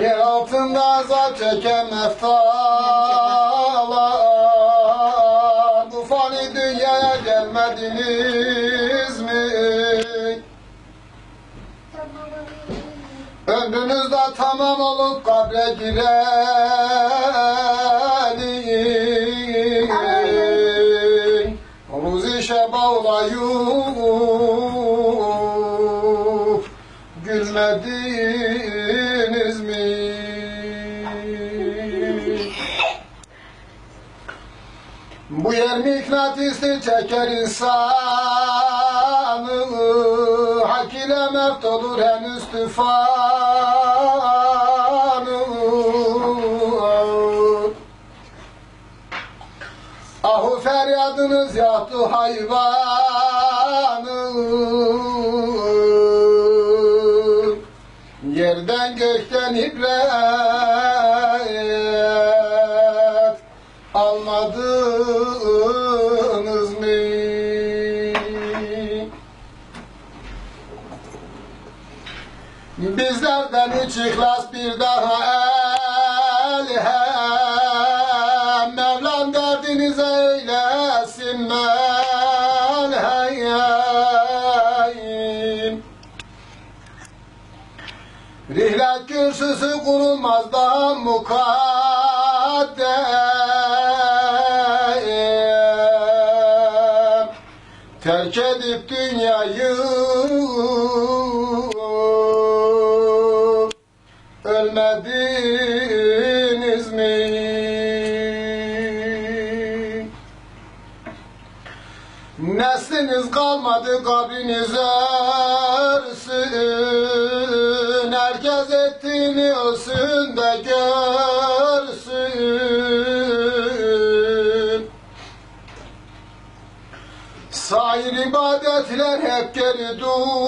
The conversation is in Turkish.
Yer altında azap çeken meftalar Bu fani dünyaya gelmediniz mi? Ömrünüz de tamam olup kabre girelim. Ruzi şebavlayıp Gülmediniz mi? Bu yer mıknatısı çeker insanı. Hak ile mert olur henüz tufanı Ahu feryadınız yahtı hayvanı Yerden gökten ibret almadınız mı? Bizlerden üç ihlas bir daha elhem Rihlet kürsüsü kurulmaz daha mukaddem Terk edip dünyayı Ölmediniz mi? Nesliniz kalmadı kabriniz örsün Ettiğini ölsün de görsün. Sair ibadetler hep geri dur